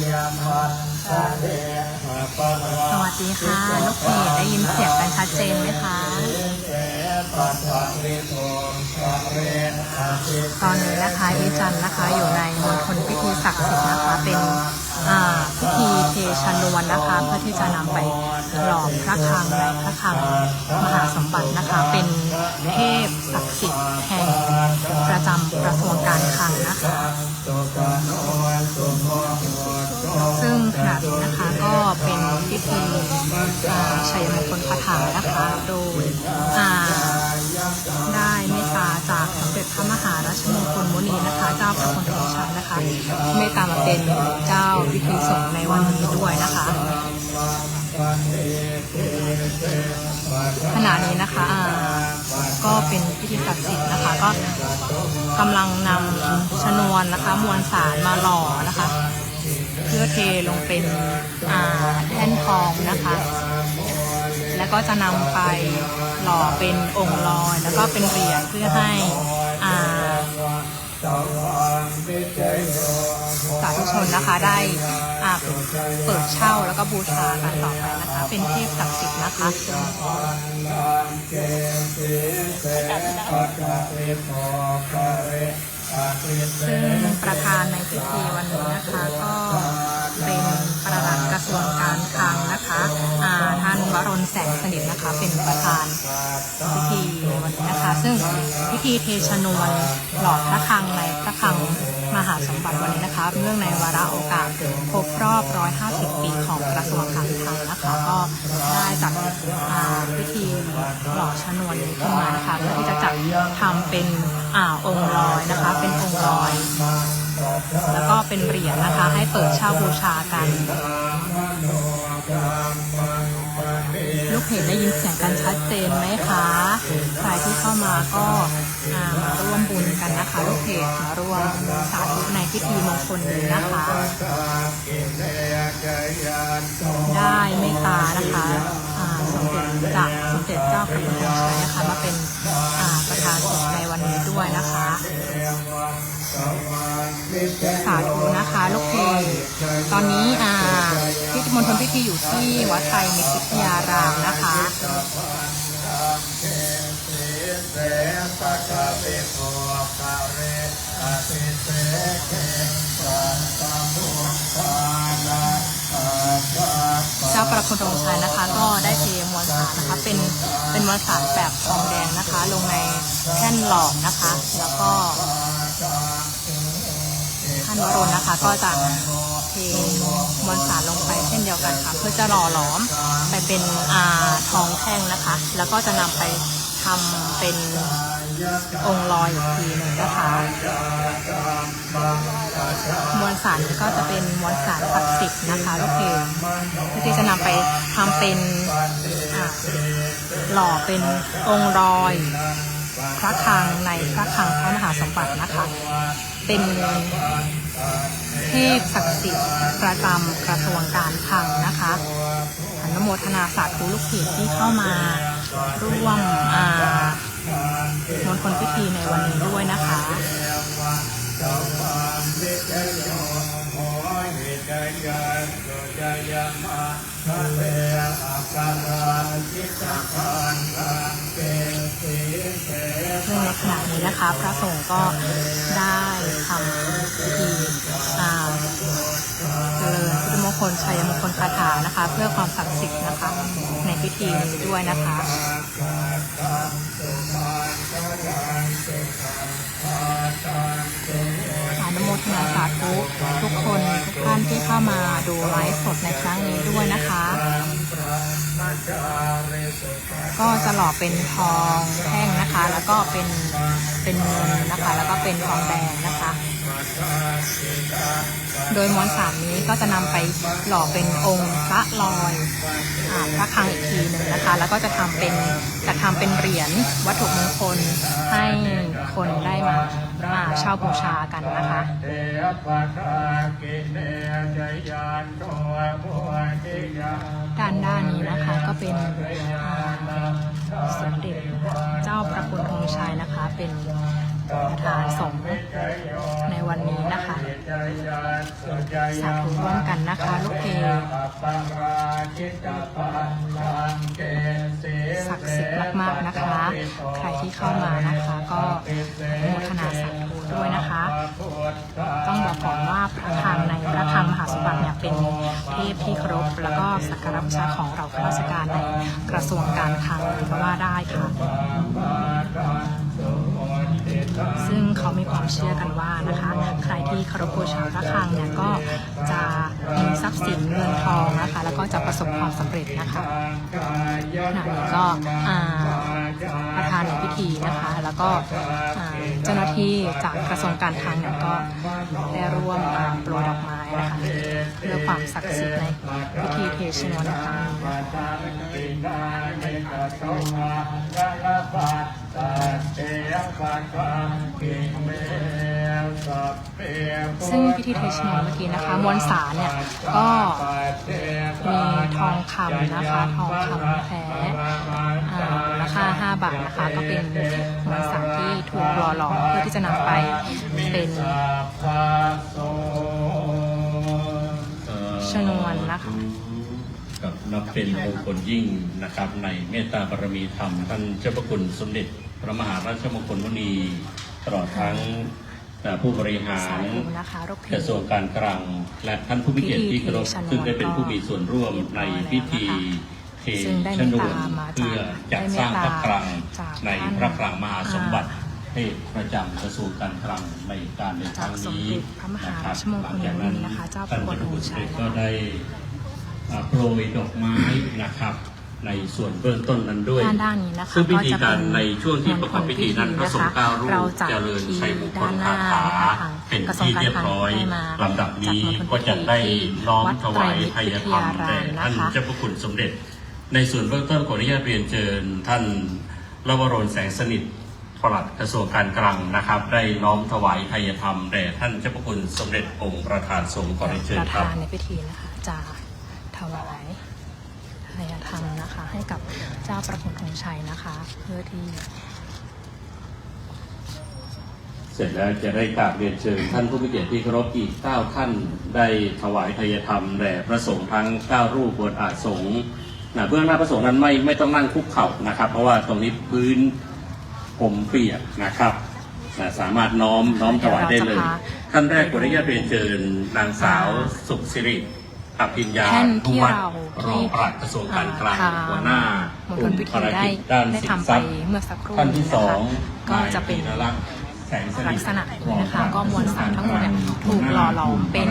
สวัสดีค่ะลูกเพจได้ยินเสียงกันชัดเจนไหมคะตอนนี้นะคะอีจันนะคะอยู่ในมณฑลพิธีศักดิ์สิทธิ์นะคะเป็นพิธีเทชนวนนะคะเพื่อที่จะนำไปหล่อพระคลังในพระคลังมหาสมบัตินะคะ เป็นเทพศักดิ์สิทธิ์แห่งประจำกระทรวงการคลังนะคะ ซึ่งขณะนี้นะคะก็เป็นพิธีชัยมงคลคาถานะคะ โดยได้เมตตาจากสมเด็จพระมหาราชมงคลมุนีนะคะ เจ้าพระคุณทองชันนะคะ เมตตามาเป็นเจ้าพิธีสงฆ์ในวันนี้ด้วยนะคะขณะนี้นะคะก็เป็นพิธีศักดิ์สิทธิ์นะคะ ก็กำลังนำชนวนนะคะ มวลสารมาหล่อนะคะ พื่อเทลงเป็นอาแท่นทองนะคะ แล้วก็จะนำไปหล่อเป็นองค์ลอย แล้วก็เป็นเหรียญเพื่อให้อาสาธุชนนะคะได้อาเปิดเช่าแล้วก็บูชากันต่อไปนะคะ เป็นเทพศักดิ์สิทธิ์นะคะซึ่งประธานในพิธีวันนี้นะคะก็ เป็นประหลัดกระทรวงการคลังนะคะท่านวรนแสงสนิทนะคะ เป็นประธานพิธีวันนี้นะคะ ซึ่งพิธีเทชนวนหล่อพระคลังในพระคลังมหาสมบัติวันนี้นะคะเนื่องในวาระโอกาสครบรอบ 150 ปีของกระทรวงการคลังนะคะ ก็ได้จัดพิธีหล่อชนวนนี้ขึ้นมานะคะเพื่อที่จะจัดทำเป็นอ่าองค์ลอยนะคะ เป็นองค์ลอย แล้วก็เป็นเหรียญนะคะให้เปิดเช่าบูชากัน ลูกเพจได้ยินเสียงกันชัดเจนไหมคะ ใครที่เข้ามาก็มาร่วมบุญกันนะคะ ลูกเพจมาร่วมสาธุในพิธีมงคลนี้นะคะ ได้เมตตานะคะสมเด็จจากสมเด็จเจ้าพระคุณองชัยนะคะมาเป็นประธานสงฆ์ในวันนี้ด้วยนะคะ สาธุนะคะลูกเพจตอนนี้อ่าพิธีมณฑลพิธีอยู่ที่วัดไทรมิตรวิทยารามนะคะเจ้าประคุณตรงชัยนะคะ ก็ได้เทมวลสารนะคะ เป็นเป็นมวลสารแบบทองแดงนะคะ ลงในแท่นหลอมนะคะ แล้วก็ ท่านวรนนะคะ ก็จะเทมวลสารลงไปเช่นเดียวกันค่ะ เพื่อจะหล่อหลอมไปเป็นอาทองแท่งนะคะ แล้วก็จะนำไปทำเป็นองค์ลอยอีกทีหนึ่งนะคะมวลสารก็จะเป็นมวลสารศักดิ์สิทธิ์นะคะลูกเพจเพื่อที่จะนำไปทำเป็นหล่อเป็นองค์รอยพระคลังในพระคลังพระมหาสมบัตินะคะ เป็นเทพศักดิ์สิทธิ์ประจำกระทรวงการคลังนะคะอนุโมทนาสาธุลูกเพจที่เข้ามาร่วมมณฑลพิธีในวันนี้ด้วยนะคะซึ่ง ในขณะนี้นะคะ พระสงฆ์ก็ได้ทำพิธีอ่าเจริญพุทธมงคลชัยมงคลคาถานะคะ เพื่อความศักดิ์สิทธิ์นะคะ ในพิธีนี้ด้วยนะคะอนุโมทนาสาธุทุกคนทุกท่านที่เข้ามาดูไลฟ์สดในครั้งนี้ด้วยนะคะ ก็จะหล่อเป็นทองแท่งนะคะ แล้วก็เป็นเป็นเงินนะคะ แล้วก็เป็นทองแดงนะคะ โดยมวลสารนี้ก็จะนำไปหล่อเป็นองค์พระลอยอพระคลังอีกทีหนึ่งนะคะ แล้วก็จะทำเป็นจะทำเป็นเหรียญวัตถุมงคลให้คนได้มาอ่าเช่าบูชากันนะคะด้านด้านนี้นะคะก็เป็นสมเด็จเจ้าพระคุณธงชัยนะคะเป็น ประธานสงฆ์ในวันนี้นะคะสาธุร่วมกันนะคะลูกเพศักดิ์สิทธิ์มากๆนะคะ ใครที่เข้ามานะคะ ก็อนุโมทนาสาธุด้วยนะคะ ต้องบอกก่อนว่าพระคลังในพระคลังมหาสมบัติเนี่ยเป็นเทพที่เคารพแล้วก็สักการะบูชาของเราข้าราชการในกระทรวงการคลังก็ว่าได้ค่ะ ซึ่งเขามีความเชื่อกันว่านะคะ ใครที่เคารพบูชาพระคลังเนี่ยก็จะมีทรัพย์สินเงินทองนะคะ แล้วก็จะประสบความสำเร็จนะคะขณะนี้ก็อ่าประธานในพิธีนะคะ แล้วก็เจ้าหน้าที่จากกระทรวงการคลังเนี่ยก็ได้ร่วมโปรยดอกไม้นะคะเพื่อความศักดิ์สิทธิ์ในพิธีเทชนวนในครั้งนี้ซึ่งพิธีเทชนวนเมื่อกี้นะคะ มวลสารเนี่ยก็มีทองคำนะคะ ทองคำแท้อ่าคา 5 บาทนะคะ ก็เป็นมวลสารที่ถูกหล่อหลอมเพื่อที่จะนำไปเป็นชนวนนะคะกับนับเป็นมงคลยิ่งนะครับ ในเมตตาบารมีธรรมท่านเจ้าพระคุณสมเด็จพระมหาราชมงคลมุนีตลอดทั้งเอ่อผู้บริหาสารธุนะคะรบเพลกระทรวงการคลัง และท่านผู้มีเกียรติที่เคารพพิธีเทชนวนซึ่งได้เป็นผู้มีส่วนร่วมในพิธี เทซึ่งได้ชเมตนวตานมาจากเพื่อจัดสร้างพระคลังจากในท่านพระคลังมหาสมบัติเทพประจำกระทรวงการคลังในการในครั้งนี้จากสมเด็จพระมหาราชมงคลหลัจากนั้นนะคะเจ้าท่านพระเจ้าคุคุณณชัเสยด็จนะคะก็ได้อ่าโปรยดอกไม้นะครับในส่วนเบื้องต้นนั้นด้วยด้านด้านนี้นะคะซึ่งพิธีก็จะการเป็นในช่วงที่ประกอบพิธีนั้นพระสงฆ์เก้ารูปเราจัดเจริญพิธีชัยมงคลด้านหคาน้าถานะคะเป็นกระทรวงที่การเรียบคลังร้อยให้มาลำดับนี้จัดมณฑลก็จะได้น้อมวัดถวายไตรมิตรไทยธรรมวิทยารามแด่ท่านนะคะเจ้าพระคุณสมเด็จ ในส่วนเบื้องต้นขออนุญาตเรียนเชิญท่านลวรนแสงสนิทปลัดกระทรวงการคลังนะครับ ได้น้อมถวายไทยธรรมแด่ท่านเจ้าพระคุณสมเด็จองค์ประธานสงฆ์ขอเรียนเชิญประครับ ธานในพิธีนะคะจะถวายทายธรรมนะคะ ให้กับเจ้าประคุณธงชัยนะคะ เพื่อที่เสร็จแล้วจะได้กราบเรียนเชิญท่านผู้มีเกียรติที่เคารพอีก 9 ท่าน ได้ถวายทายธรรมแด่พระสงฆ์ทั้ง 9 รูปบนอาสงฆ์ นะเบื้องหน้าพระสงฆ์นั้นไม่ไม่ต้องนั่งคุกเข่านะครับ เพราะว่าตรงนี้พื้นผมเปียกนะครับนะสามารถน้อมน้อมถวายได้เลย ท่านแรกขออนุญาตเรียนเชิญนางสาวสุขสิริอภิญญาแท่นที่ผู้วัดเรารองปลัดกระทรวงการคลังอ่าหัวหน้ามณกฑลุ่ลมพิธีภารได้กิจด้านได้สินทำทไปรัพย์เมื่อสักครู่ท่านที่นี้สนะอคะงก็จะเป็นนายธีรลักษณ์แสงสนิทลักษณะนี้นะคะ ก็มวลสารทั้งหมดเนี่ยถูกหล่อหลอมเป็น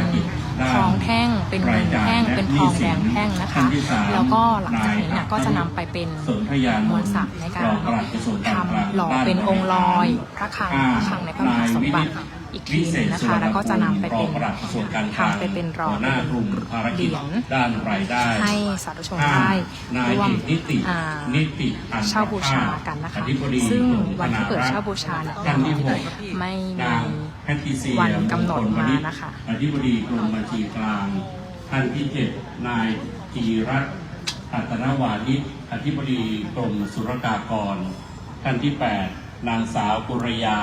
ทองแท่งเป็นเงินแท่งเป็นทองแดงแท่งนะคะ แล้วก็หลังจากนี้เนี่ยก็จะนำไปเป็นสนธยานมวลสารในการองปลัดกระทรวงการคลังทำหล่อเป็นองค์ลอย พระคลังพระคลังในพระมหาสมบัติอีกทีหนึงนะคะแล้วก็จะนำไปเป็นรองปลัดกระทรวงการคลังทำไปเป็นรอหัวหน้ากลุ่มภารเหกิจรียญด้านรายได้ ให้สาธุชนได้นายร่วมเอกนิติอ่านิติอันเช่าบูชากันนะคะอธิบดีซึ่งกรมวันที่เปิดธรักษ์เช่าบูชาเนี่ยท่านที่หกไม่มี นางแพทริเซียวันกำหนดงคลวณิชมานะคะอธิบดีกรมบัญชีกลางท่านที่เจ็ดนายจีรัตน์อัตนวานิชอธิบดีกรมสุรกากร ท่านที่แปดนางสาวกุรยา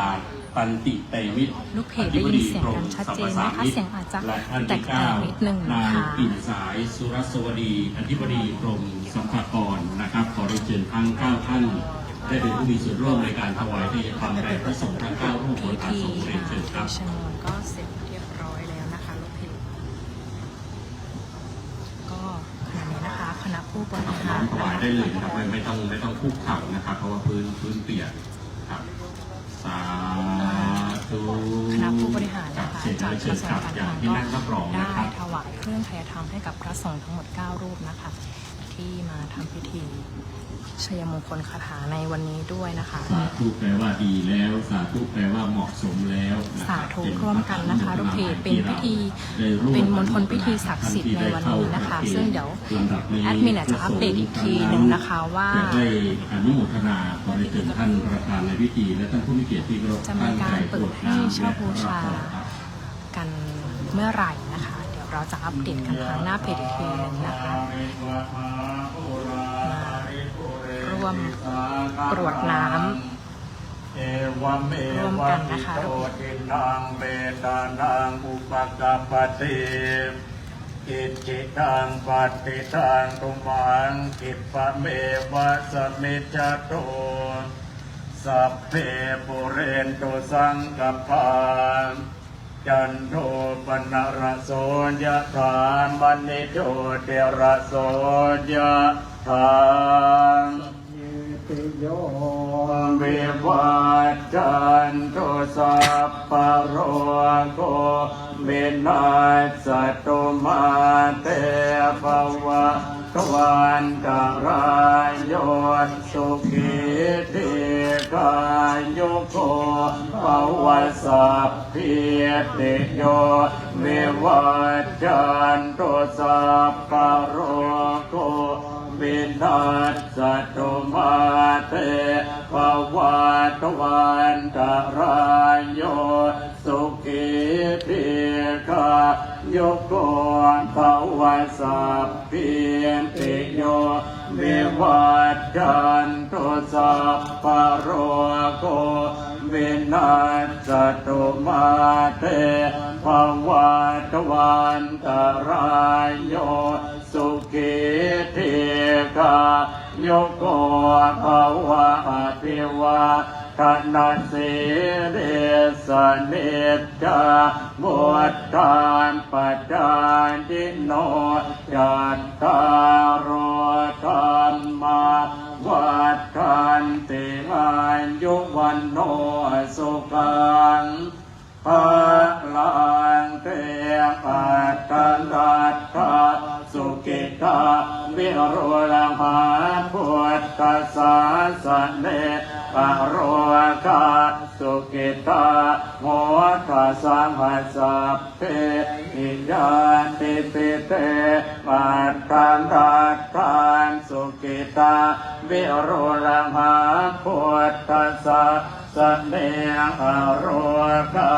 ตันติเตมิตรลูกเพจได้ยินเสียงกันชัดเจนนะคะเสียงอาจจะและท่านแตที่กเก้าต่างนิดนึงนานะยคะปิ่นสายสุรสวดี อธิบดีกรมสัมภากรนะครับ ขอเรียนเชิญทั้ง9ท่าน ได้เป็นผู้มีส่วนร่วมในการถวายที่ธรรมแด่พระสงฆ์ทั้ง9รูปบพินอาธีสงฆ์เรียนเชิญครับชนวนก็เสร็จเรียบร้อยแล้วนะคะลูกเพจก็ขณะนี้นะคะคณะผู้บริน้หาอรงถวายได้เลยนะครับไม่ไม่ต้องไม่ต้องคุกเข่านะครับ เพราะว่าพื้นพื้นเปียกครับสาธุคณะผู้บริหารนะคะเสร็จจากแล้วกเชิระญทรวคงรับการอคย่างลังที่ก็นั่งรับรองนะได้ครับถวายเครื่องไทยธรรมให้กับพระสงฆ์ทั้งหมด 9 รูปนะคะ ที่มาทำพิธีชัยมงคลคาถาในวันนี้ด้วยนะคะ สาธุแปลว่าดีแล้ว สาธุแปลว่าเหมาะสมแล้วนะคสารับธุร่วมกันนะคะลูกเพจเป็นพิธีได้ร่วมเป็นมณฑลพิธีศักดิ์สิทธิ์ในวันนี้นะคะ ซึ่งเดี๋ยวลำดับนี้แอดมินอาจจะอัปเดตอีกทีหนึ่งนะคะว่าจะได้อนุโมทนาขอได้เชิญท่านประธานในพิธีและท่านผู้มีเกียรติที่เคารพจะมีการเปิดให้เช่าบูชากันเมื่อไหร่นะคะ เดี๋ยวเราจะอัปเดตกันทางหน้าเพจอีกทีหนึงนะคะมาร่วมกรวดน้ำเอวเมร่วมวะกันมินะคะโตทินังเบตานังอุปกปปติอิจิตังปฏิตังตุมังกิปะเมวะสมิจจโตสัพเพปุเรนตุสังกปา จันโทปนรโสยะธามณิโชเตระโสยะธาติโยวิวัจจันตุสัพพะโรโควินาศตุมาเตภวะตวันตรายโยสุขีติ กายโยโกภวะสัพพิติโยวิวัจจันตุสัพพโรโควินาศตุมาเตภวัตวันตรายโยสุขีติกาโยโกภวสัพพิติโย วิวัจจันตุสัพพโรโกวินาศตุมาเตภวัตวันตรายโยสุขีติกาโยโกภวะอภิวาทนาสีเรสเนจาบุตตานปัจจานิโนจัตตา โนสุขังภาลังเตปัตตันตัตถาสุกิตาวิโรลังหาพุทธสาสเนปะโรกาสุกิตาโมทัสสัมหัสสะเพอิยาติปิเตปัตตันตัตถา กิตาวิโรลังหาพุทธสาสเนอโรคา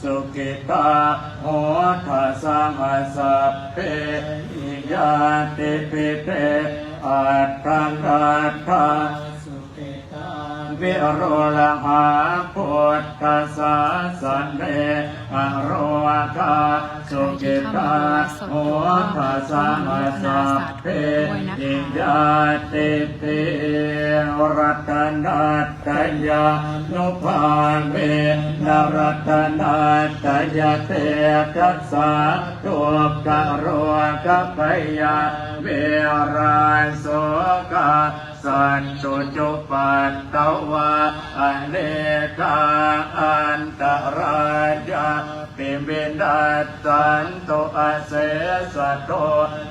สุกิตาโหทัสสัมมาสัพเพยาติปิเตอัตตังอัตตาสุกิตา วิโรลหาพุทธสาสันเนอโรกาสุกิตาโหทัสสัมมาสัพเพอิยาติปิรัตนัตยานุภาเวนรัตนาตยเตกัสสะตุกะโรกะปยาเวราโสกะ สันตุจุปัตตวะอเนกาอันตรายาปิบินดัตสันตุอเสสะโต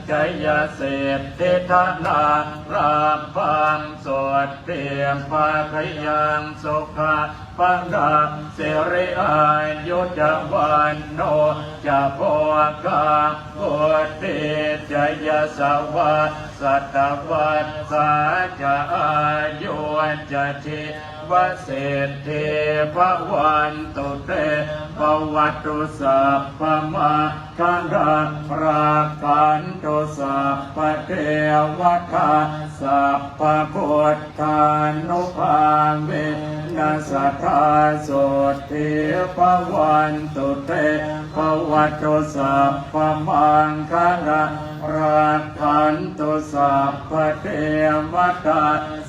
จยเสตติทนาราพังสวดเตียมภาคยังสุขะปังดาเสริอายุจวันโนจะโพกาบุตติจยสวัสสัตวัสสาจะอายุจะทิวเศรษฐีพระวันตุเตภวัตุสัพพมาคันดารากันตุสัพพเทวทาสัพพพุทธานุภาเวนัสธาสุติภวันตุเตภวัตุสัพพมังคันดา รากันตุสัพพเทวทา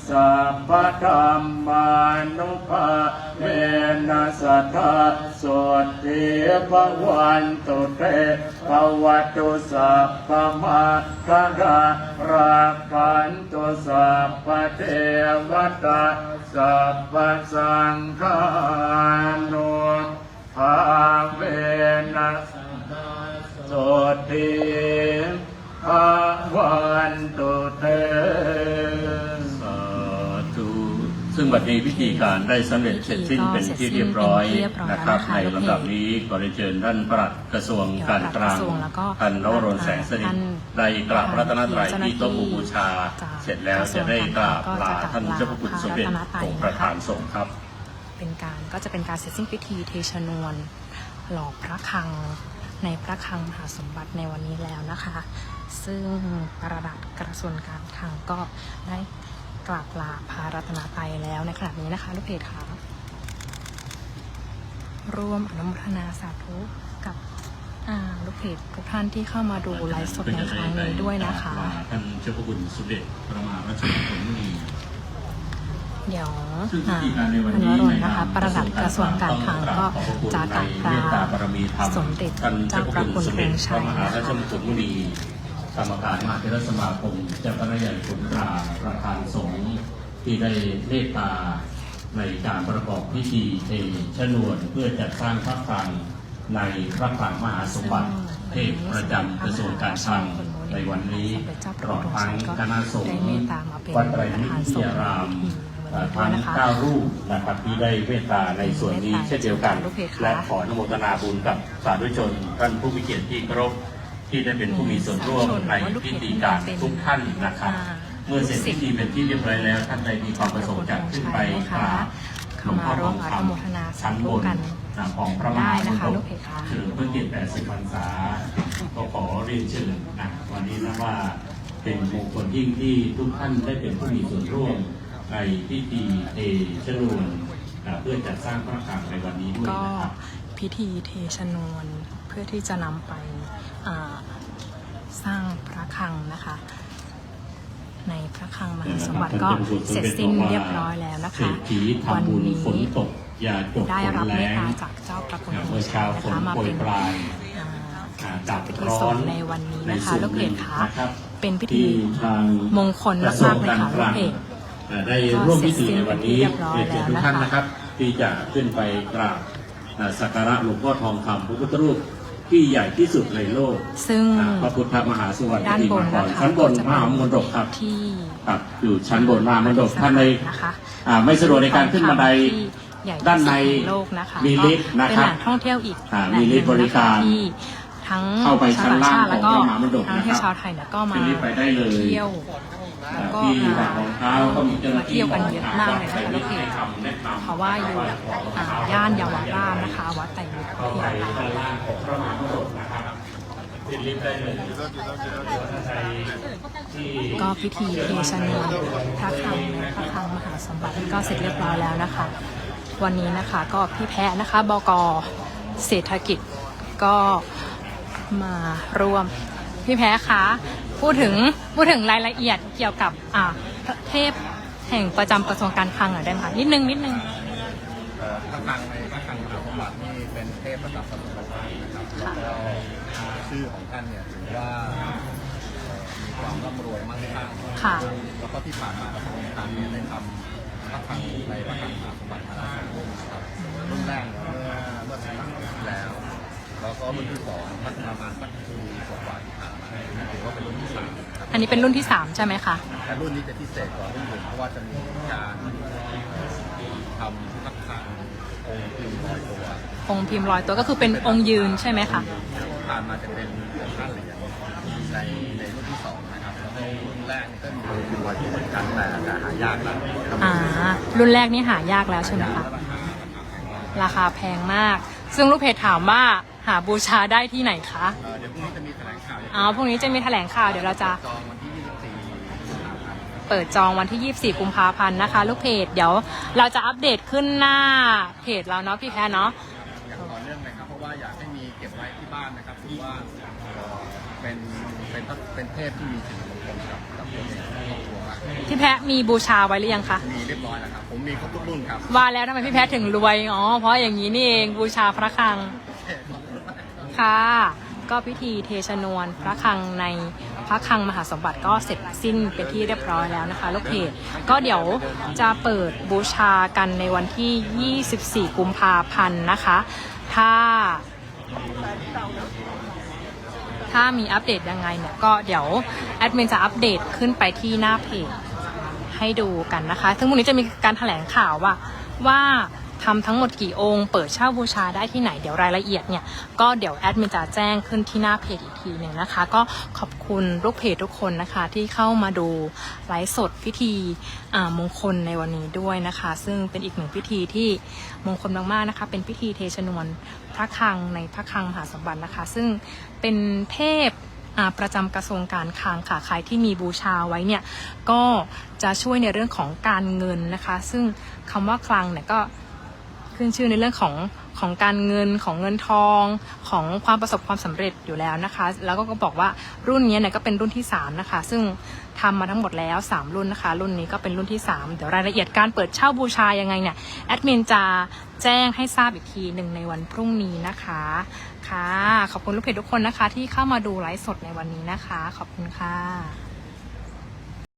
สัพพธรรมานุภาเวนัสทธาสุติภวันตุเตภวัตุสัพพมังคันดารากันตุสัพพเทวตาสัพพสังฆานุภาเวนัสสุติ ภวันตุเตสาธุซึ่งบัดนี้พิธีการได้สำเร็จเสร็จสิ้นเป็นที่เรียบร้อยนะครับ ในลำดับนี้ขอเรียนเชิญท่านปลัดกระทรวงการคลังท่านนวรนแสงสนิทได้กราบพระรัตนตรัยที่โต๊ะหมู่บูชา เสร็จแล้วจะได้กราบลาท่านเจ้าพระคุณสมเด็จองค์ประธานสงฆ์ครับ เป็นการก็จะเป็นการเสร็จสิ้นพิธีเทชนวนหล่อพระคลัง ในพระคลังมหาสมบัติในวันนี้แล้วนะคะ ซึ่งประหลัดกระทรวงการคลังก็ได้กราบลาพระรัตนตรัยแล้วในขณะนี้นะคะลูกเพจค่ะร่วมอนุโมทนาสาธุกับลูกเพจทุกท่านที่เข้ามาดูไลฟ์สดในครั้งนี้ด้วยนะคะท่านเจ้าพระคุณสมเด็จพระมหาราชวงศ์ผลมุนี เดี๋ยวซึ่งพิอ่าธีการในวันท่านนี้วรนนะคะ ประหลัดกระทรวงการคลังก็จะกราบลาเมตตาบารมีธรรมสมเด็จท่านเจ้าเจ้าพพระระคุคุณณสมเด็จพระองค์พชัระยมหาราชมงคลมุนีกรรมการมหาเทรสมาคมเจ้าคณะใหญ่ขุนตราประธานสงฆ์ที่ได้เมตตาในการประกอบพิธีเทชนวนเพื่อจัดสร้างพระคลังในพระคลังมหาสมบัติเทพประจำกระทรวงการคลังในวันนี้ตลอดทั้งคณะสงฆ์วัดไตรมิตรวิทยารามเอ่อ ทั้งเก้ารูปนะครับที่ได้เมตตาในส่วนนี้เช่นเดียวกัน และขออนุโมทนาบุญกับสาธุชนท่านผู้มีเกียรติที่เคารพที่ได้เป็นผู้มีส่วนร่วมในพิธีการทุกท่านนะครับ เมื่อเสร็จพิธีเป็นที่เรียบร้อยแล้วท่านใดมีความประสงค์จะขึ้นไปกราบหลวงพ่อทองคำชั้นบนของพระมหาได้นะคะบุลูตกเพจค่ะเฉลิมพระเกียรติ80พรรษาก็ขอเรียนเชิญนะวันนี้นะว่าเป็นมงคลยิ่งที่ทุกท่านได้เป็นผู้มีส่วนร่วม ในพิธีเทชนวนอ่าเพื่อจัดสร้างพระคลังในวันนี้ด้วยก็นะครับพิธีเทชนวนเพื่อที่จะนำไปอ่าสร้างพระคลังนะคะ ในพระคลังมหาสมบัติก็เสร็จสิ้นเรียบร้อยแล้วนะเศรคะษฐีวันทำบุญนี้ฝนตกอย่าจบได้ฝนรับแรเมตงตาจากเจ้าประคุณเมื่อเช้าฝนะนคะมาโปรยเป็นปลายอ่าอ่าดับพิธีร้สองนฆ์ในวันนี้นะคะใส่วลูกเพจหนึ่งคะรับเป็นพิธีที่ทางมงคลกระทรวมางกๆเลยการค่ะคลูลักงเพจอ่า ได้ร่วมพิธีในวันนี้เรียบร้อยเรียนเชิญทุกแล้วนะคะท่านนะครับ ที่จะขึ้นไปกราบอ่าสักการะหลวงพ่อทองคำพระพุทธรูปที่ใหญ่ที่สุดในโลก ซึ่งอ่าพระพุทธมหาสวัสดิ์ด้านบนที่นะคะชั้นบนก็จะมเป็นหามนดกครับที่ครับอยู่ชั้นบนมหามนดกท่านในนะคะอ่าไม่สะดวกในการขึ้นบันไดที่ใหญ่ที่สุด้านในโลกนะคะมีลิฟต์นะครับเป็นแหล่งท่องเที่ยวอีกอ่าแหล่งมีลิฟต์บริการที่ทั้งเข้าไปชั้นล่างชวต่ชติแล้วก็ของพระมหามณฑปทั้งนะครับที่ชาวไทยเนี่ยก็มาขึ้นลิฟต์ไปได้เลยเที่ยว แล้วก็มาเที่ยวกันเยอะมากเลยนะคะแลูกเพจให้คำแนะนำเพราะว่าอยู่ย่านเยาวราชนะคะวัดไตรมิตรที่ก็พิธีเทชนวนพระคลังพระคลังมหาสมบัติก็เสร็จเรียบร้อยแล้วนะคะ วันนี้นะคะก็พี่แพะนะคะบกเศรษฐกิจก็มาร่วมพี่แพ้คะ พูดถึงพูดถึงรายละเอียดเกี่ยวกับอ่าเทพแห่งประจำกระทรวงการคลังหน่อยได้ไหมคะนิดนึงนิดนึง เอ่อพระคลังในพระคลังมหาสมบัตินี่เป็นเทพประจำกระทรวงการคลังนะครับแล้วก็ชื่อของท่านเนี่ยถือว่าเอ่อมีความร่ำรวยมั่งคั่งค่ะ แล้วก็ที่ผ่านมากระทรวงการคลังเนี่ยได้ทำพระคลังในพระคลังมหาสมบัติมาแล้วสองรุ่นนะครับรุ่นแรกเนี่ยเมื่อเมื่อสิบปีที่แล้ว แล้วก็รุ่นที่สองพัฒนามาสักปีกว่าๆที่ผ่าน ถือว่าเป็นรุ่นที่สามนะครับอันนี้เป็นรุ่นที่สามใช่ไหมคะ แต่รุ่นนี้จะพิเศษกว่ารุ่นอื่นเพราะว่าจะมีการทำพักทางองค์พิมพ์ลอยตัวองค์พิมพ์ลอยตัวก็คือเป็นองค์ยืนใช่ไหมคะผ่านมาจะเป็นห้าเหรียญในในรุ่นที่สองนะครับแล้วก็รุ่นแรกนี่ก็มีองค์พิมพ์ลอยตัวเหมือนกันแต่แต่หายากแล้วอ่ารุ่นแรกนี่หายากแล้วใช่ไหมคะราคาแพงมาก ซึ่งลูกเพจถามว่าหาบูชาได้ที่ไหนคะเอ่อเดี๋ยวพรุ่งนี้จะมีแถลงข่าว อ๋อพรุ่งนี้จะมีแถลงข่าวเดี๋ยวเราจะจองวันที่24เปิดจองวันที่ 24 กุมภาพันธ์นะคะ ลูกเพจ เดี๋ยวเราจะอัปเดตขึ้นหน้าเพจเราเนาะพี่แพ้เนาะอย่างต่อเนื่องเลยครับเพราะว่าอยากให้มีเก็บไว้ที่บ้านนะครับถือว่าเอ่อเป็นเป็นพระเป็นเทพที่มีสิริมงคลกับกับตัวเองและครอบครัวมากพี่แพ้มีบูชาไว้หรือยังคะมีเรียบร้อยแล้วครับผมมีครบทุกรุ่นครับว่าแล้วทำไมพี่แพ้ถึงรวยอ๋อเพราะอย่างนี้นี่เองบูชาพระคลังค่ะ ก็พิธีเทชนวนพระคลังในพระคลังมหาสมบัติก็เสร็จสิ้นเป็นที่เรียบร้อยแล้วนะคะลูกเพจก็เดี๋ยวจะเปิดบูชากันในวันที่ 24 กุมภาพันธ์นะคะ ถ้า ถ้ามีอัปเดตยังไงเนี่ยก็เดี๋ยวแอดมินจะอัปเดตขึ้นไปที่หน้าเพจให้ดูกันนะคะ ซึ่งพรุ่งนี้จะมีการแถลงข่าวว่าว่า ทำทั้งหมดกี่องค์ เปิดเช่าบูชาได้ที่ไหนเดี๋ยวรายละเอียดเนี่ยก็เดี๋ยวแอดมินจะแจ้งขึ้นที่หน้าเพจอีกทีหนึ่งนะคะ ก็ขอบคุณลูกเพจทุกคนนะคะ ที่เข้ามาดูไลฟ์สดพิธีมงคลในวันนี้ด้วยนะคะ ซึ่งเป็นอีกหนึ่งพิธีที่มงคลมากๆนะคะ เป็นพิธีเทชนวนพระคลังในพระคลังมหาสมบัตินะคะ ซึ่งเป็นเทพประจำกระทรวงการคลังค่ะใครที่มีบูชาไว้เนี่ยก็จะช่วยในเรื่องของการเงินนะคะ ซึ่งคำว่าคลังเนี่ยก็ ขึ้นชื่อในเรื่องของของการเงินของเงินทองของความประสบความสำเร็จอยู่แล้วนะคะ แล้วก็บอกว่ารุ่นนี้เนี่ยก็เป็นรุ่นที่สามนะคะซึ่งทำมาทั้งหมดแล้ว 3 รุ่นนะคะ รุ่นนี้ก็เป็นรุ่นที่ 3 เดี๋ยวรายละเอียดการเปิดเช่าบูชายังไงเนี่ยแอดมินจะแจ้งให้ทราบอีกทีหนึ่งในวันพรุ่งนี้นะคะค่ะขอบคุณลูกเพจทุกคนนะคะ ที่เข้ามาดูไลฟ์สดในวันนี้นะคะ ขอบคุณค่ะ